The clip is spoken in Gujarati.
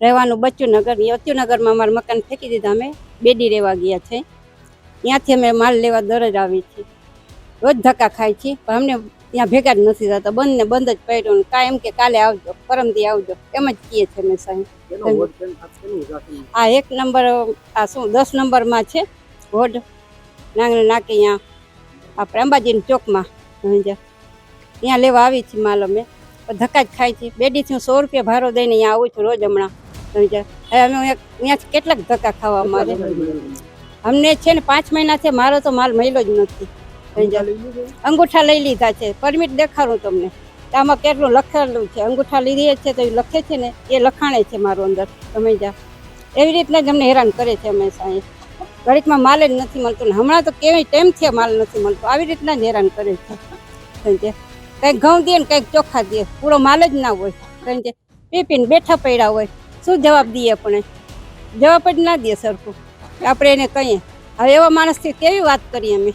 રહેવાનું બચ્ચુનગર બચ્ચુનગરમાં અમારા મકાન ફેંકી દીધા અમે. બેડી રહેવા ગયા છે. ત્યાંથી અમે માલ લેવા દરરોજ આવી છીએ. રોજ ધક્કા ખાય છીએ પણ અમને ત્યાં ભેગા જ નથી થતા. બંધ ને બંધ જ પડ્યો કાયમ કાંઈ એમ કે કાલે આવજો પરમદી આવજો. એમ જ કહીએ છીએ અમે સાહેબ. આ એક નંબર આ શું દસ નંબરમાં છે હોડ નાંગણે નાકે અહીંયા આપણે અંબાજીના ચોકમાં ત્યાં લેવા આવી છીએ માલ અમે. ધક્કા જ ખાય છે બેડીથી હું સો રૂપિયા ભાડો દઈને અહીંયા આવું છું રોજ હમણાં. હવે અમે અહીંયા- કેટલાક ધક્કા ખાવા મારે અમને છે ને પાંચ મહિના છે, મારો તો માલ મળ્યો જ નથી. અંગૂઠા લઈ લીધા છે. પરમિટ દેખાડું તમને. આમાં કેટલું લખેલું છે? અંગૂઠા લીધી છે તો એ લખે છે ને? એ લખાણે છે મારું અંદર. સમજ્યા? એવી રીતના જ અમને હેરાન કરે છે અમે એ ઘડીકમાં માલ જ નથી મળતો ને હમણાં તો કેવી ટાઈમથી માલ નથી મળતો. આવી રીતના જ હેરાન કરે છે. સમજે કંઈક ઘઉં દે ને કંઈક ચોખા દે પૂરો માલ જ ના હોય. સમજે પીપીને બેઠા પડ્યા હોય. શું જવાબ દઈએ આપણે? જવાબ જ ના દઈએ સરખું. આપણે એને કહીએ. હવે એવા માણસથી કેવી વાત કરીએ અમે?